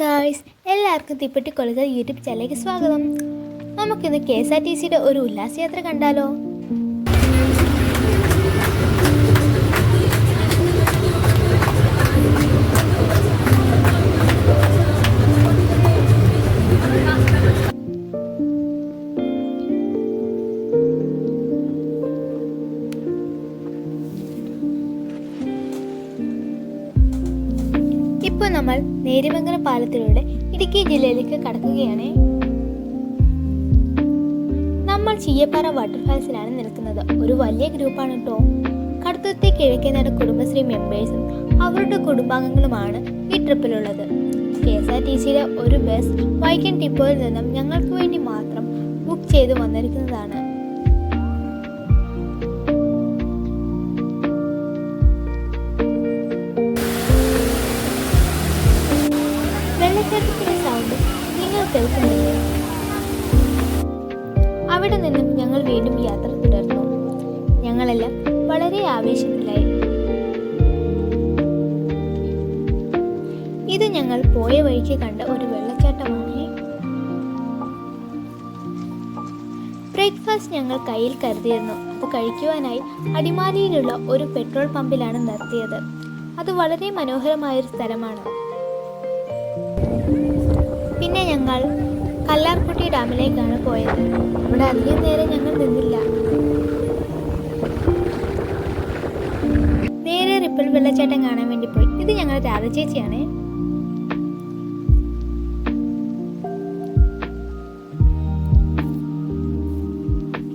Guys എല്ലാവർക്കും തിപ്പെട്ടിക്കൊള്ളുക YouTube ചാനലിലേക്ക് സ്വാഗതം. നമുക്കിന്ന് കെ എസ് ആർ ടി സിയുടെ ഒരു ഉല്ലാസയാത്ര കണ്ടാലോ? നമ്മൾ പാലത്തിലൂടെ ഇടുക്കി ജില്ലയിലേക്ക് കടക്കുകയാണ്. നമ്മൾ ചീയപ്പാറ വാട്ടർഫാൾസിലാണ് നിൽക്കുന്നത്. ഒരു വലിയ ഗ്രൂപ്പാണ് കേട്ടോ കടുത്തത്തെ കിഴക്കേനാട് കുടുംബശ്രീ മെമ്പേഴ്സും അവരുടെ കുടുംബാംഗങ്ങളുമാണ് ഈ ട്രിപ്പിലുള്ളത്. കെ എസ് ആർ ടി സിയിലെ ഒരു ബസ് വൈക്കൻ ടിപ്പോയിൽ നിന്നും ഞങ്ങൾക്ക് വേണ്ടി മാത്രം ബുക്ക് ചെയ്തു വന്നിരിക്കുന്നതാണ്. അവിടെ നിന്നും ഞങ്ങൾ വീണ്ടും യാത്ര തുടർന്നു. ഞങ്ങളെല്ലാം വളരെ ആവേശത്തിലായി. ഇത് ഞങ്ങൾ പോയ വഴിക്ക് കണ്ട ഒരു വെള്ളച്ചാട്ടമാണ്. ബ്രേക്ക്ഫാസ്റ്റ് ഞങ്ങൾ കയ്യിൽ കരുതിയിരുന്നു. അത് കഴിക്കുവാനായി അടിമാലിയിലുള്ള ഒരു പെട്രോൾ പമ്പിലാണ് നിർത്തിയത്. അത് വളരെ മനോഹരമായൊരു സ്ഥലമാണ്. പിന്നെ ഞങ്ങൾ കല്ലാർകുട്ടി ഡാമിലേക്കാണ് പോയത്. ഇവിടെ അധികം നേരം ഞങ്ങൾ നിന്നില്ല. നേരെ റിപ്പിൾ വെള്ളച്ചാട്ടം കാണാൻ വേണ്ടി പോയി. ഇത് ഞങ്ങൾ രാധ ചേച്ചിയാണ്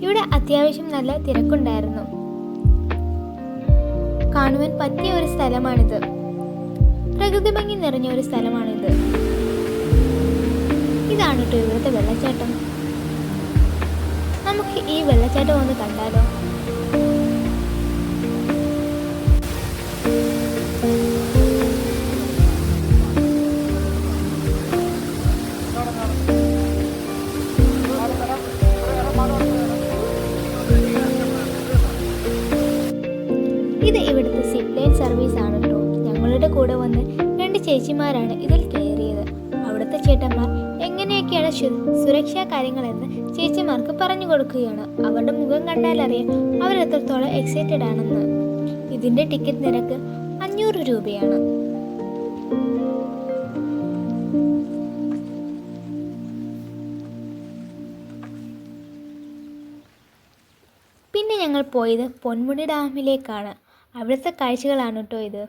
ഇവിടെ അത്യാവശ്യം നല്ല തിരക്കുണ്ടായിരുന്നു. കാണുവാൻ പറ്റിയ ഒരു സ്ഥലമാണിത്. പ്രകൃതി ഭംഗി നിറഞ്ഞ ഒരു സ്ഥലമാണിത്. ഇതാണ് കേട്ടോ ഇവിടുത്തെ വെള്ളച്ചാട്ടം. നമുക്ക് ഈ വെള്ളച്ചാട്ടം ഒന്ന് കണ്ടാലോ? ഇത് ഇവിടുത്തെ സിപ്പ് ലൈൻ സർവീസ് ആണല്ലോ ഞങ്ങളുടെ കൂടെ വന്ന് രണ്ട് ചേച്ചിമാരാണ് ഇതിൽ കയറിയത് അവിടുത്തെ ചേട്ടന്മാർ എങ്ങനെയൊക്കെയാണ് സുരക്ഷാ കാര്യങ്ങളെന്ന് ചേച്ചിമാർക്ക് പറഞ്ഞു കൊടുക്കുകയാണ്. അവരുടെ മുഖം കണ്ടാൽ അറിയാം അവർ എത്രത്തോളം എക്സൈറ്റഡ് ആണെന്ന്. ഇതിന്റെ ടിക്കറ്റ് നിരക്ക് അഞ്ഞൂറ് രൂപയാണ്. പിന്നെ ഞങ്ങൾ പോയത് പൊന്മുടി ഡാമിലേക്കാണ്. അവിടുത്തെ കാഴ്ചകളാണ് കേട്ടോ ഇത്.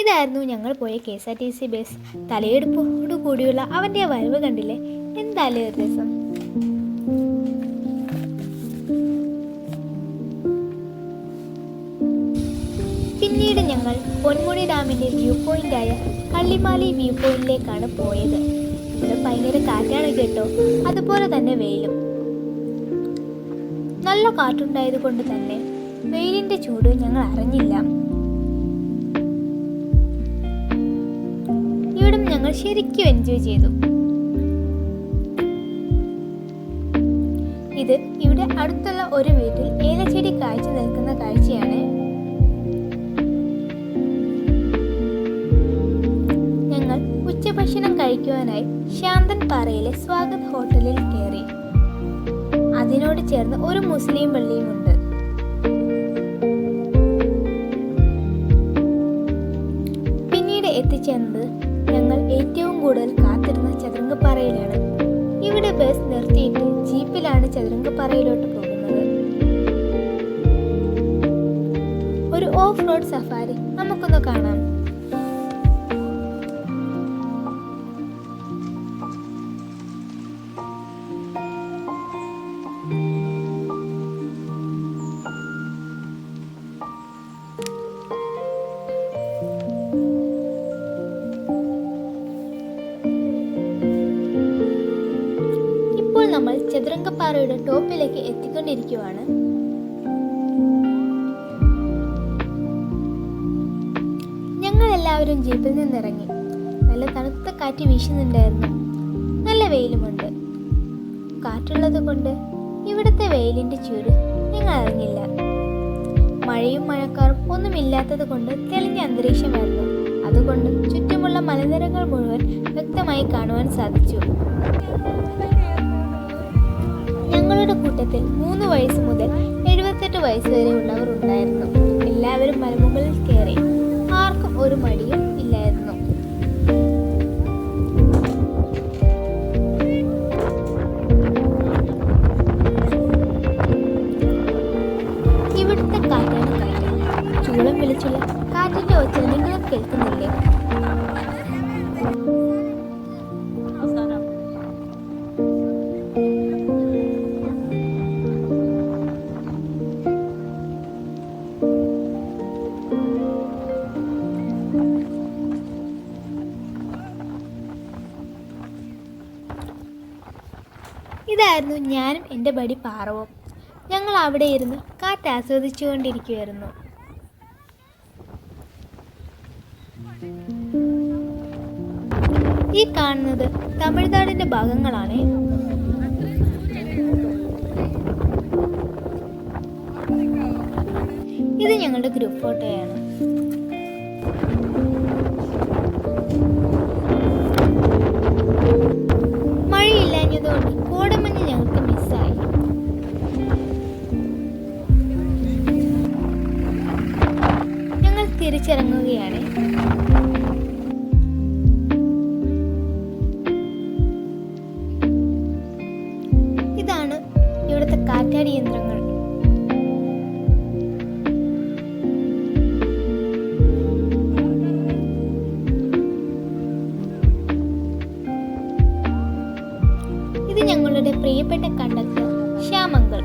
ഇതായിരുന്നു ഞങ്ങൾ പോയ K S R T C bus തലയെടുപ്പോടു കൂടിയുള്ള അവന്റെ വരവ് കണ്ടില്ലേ? എന്തായാലും ഒരു രസം? പിന്നീട് ഞങ്ങൾ പൊന്മുടി ഡാമിന്റെ വ്യൂ പോയിന്റായ കള്ളിമാലി വ്യൂ പോയിന്റിലേക്കാണ് പോയത്. ഇവിടെ ഭയങ്കര കാറ്റാണ് കേട്ടോ. അതുപോലെ തന്നെ വെയിലും. നല്ല കാറ്റുണ്ടായത് കൊണ്ട് തന്നെ വെയിലിന്റെ ചൂട് ഞങ്ങൾ അറിഞ്ഞില്ല. ശരിക്കും എൻജോയ് ചെയ്തു. ഇത് ഇവിടെ അടുത്തുള്ള ഒരു വീട്ടിൽ ഏലച്ചെടി കാഴ്ച നിൽക്കുന്ന കാഴ്ചയാണ്. ഞങ്ങൾ ഉച്ചഭക്ഷണം കഴിക്കുവാനായി ശാന്തൻ പാറയിലെ സ്വാഗത് ഹോട്ടലിൽ കയറി. അതിനോട് ചേർന്ന് ഒരു മുസ്ലിം പള്ളിയുമുണ്ട് പിന്നീട് എത്തിച്ചേർന്നത് ഏറ്റവും കൂടുതൽ കാത്തിരുന്ന ചതുരംഗപ്പാറയിലാണ്. ഇവിടെ ബസ് നിർത്തിയിട്ട് ജീപ്പിലാണ് ചതുരംഗപ്പാറയിലോട്ട് പോകുന്നത്. ഒരു ഓഫ് റോഡ് സഫാരി നമുക്കൊന്ന് കാണാം. ടോപ്പിലേക്ക് എത്തിക്കൊണ്ടിരിക്കുവാണ്. ഞങ്ങൾ എല്ലാവരും ജീപ്പിൽ നിന്നിറങ്ങി. നല്ല തണുത്ത കാറ്റ് വീശുന്നുണ്ടായിരുന്നു. നല്ല വെയിലുമുണ്ട്. കാറ്റുള്ളത് കൊണ്ട് ഇവിടുത്തെ വെയിലിന്റെ ചൂട് ഞങ്ങൾ അറിഞ്ഞില്ല മഴയും മഴക്കാറും ഒന്നുമില്ലാത്തത് കൊണ്ട് തെളിഞ്ഞ അന്തരീക്ഷമായിരുന്നു. അതുകൊണ്ട് ചുറ്റുമുള്ള മലനിരകൾ മുഴുവൻ വ്യക്തമായി കാണുവാൻ സാധിച്ചു. ഞങ്ങളുടെ കൂട്ടത്തിൽ മൂന്ന് വയസ്സ് മുതൽ എഴുപത്തെട്ട് വയസ്സ് വരെ ഉള്ളവർ ഉണ്ടായിരുന്നു. എല്ലാവരും മലമുകളിൽ കയറി ആർക്കും ഒരു മടിയും ഇല്ലായിരുന്നു. ഇവിടുത്തെ കാറ്റാണ് കാറ്റ്. ചൂളം വിളിച്ചുള്ള കാറ്റിന്റെ ഒച്ച നിങ്ങളും കേൾക്കുന്നില്ലേ? ഇതായിരുന്നു ഞാനും എന്റെ ബടി പാറവും. ഞങ്ങൾ അവിടെ ഇരുന്ന് കാറ്റ് ആസ്വദിച്ചുകൊണ്ടിരിക്കുമായിരുന്നു ഈ കാണുന്നത് തമിഴ്നാടിന്റെ ഭാഗങ്ങളാണ്. ഇത് ഞങ്ങളുടെ ഗ്രൂപ്പ് ഫോട്ടോയാണ്. ഇവിടുത്തെ യന്ത്രങ്ങൾ ഇത് ഞങ്ങളുടെ പ്രിയപ്പെട്ട കണ്ടക്ടർ ശ്യാമങ്കൾ.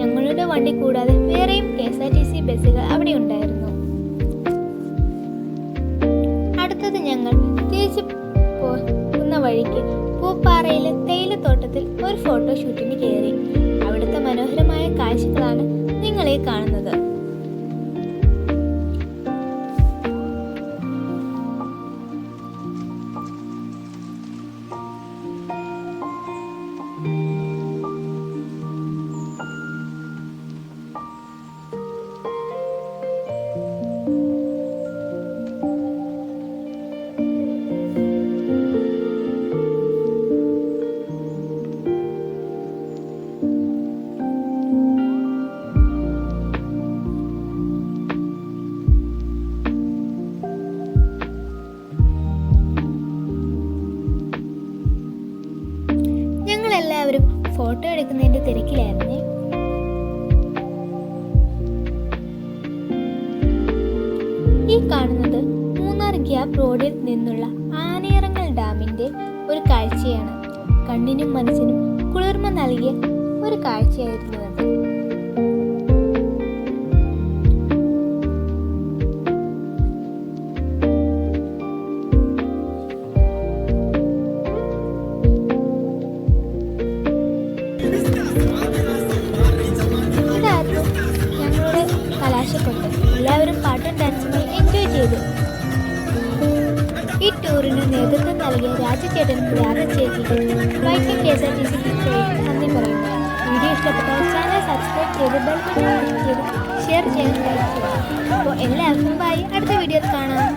ഞങ്ങളുടെ വണ്ടി കൂടാതെ വേറെയും K S R T C ബസ്സുകൾ അവിടെ ഉണ്ടായിരുന്നു. അടുത്തത് ഞങ്ങൾ തിരിച്ചു പോകുന്ന വഴിക്ക് പൂപ്പാറയിലെ തേയിലത്തോട്ടത്തിൽ ഒരു ഫോട്ടോഷൂട്ടിന് കയറി. മനോഹരമായ കാഴ്ചകളാണ് നിങ്ങളെ കാണുന്നത്. ഫോട്ടോ എടുക്കുന്നതിന്റെ തിരക്കിലായിരുന്നേ. ഈ കാണുന്നത് മൂന്നാർ ഗ്യാപ് റോഡിൽ നിന്നുള്ള ആനയിറങ്ങൽ ഡാമിന്റെ ഒരു കാഴ്ചയാണ്. കണ്ണിനും മനസ്സിനും കുളിർമ നൽകിയ ഒരു കാഴ്ചയായിരുന്നു അത്. ടൂറിന് നേതൃത്വം നൽകിയ രാജചേട്ടനും രാജചേട്ടനും നന്ദി പറയുന്നു. വീഡിയോ ഇഷ്ടപ്പെട്ടാൽ ചാനൽ സബ്സ്ക്രൈബ് ചെയ്ത് ബെൽ ചെയ്ത് ഷെയർ ചെയ്യാൻ കഴിയും അപ്പോൾ എല്ലാവർക്കും ബൈ അടുത്ത വീഡിയോ കാണാം.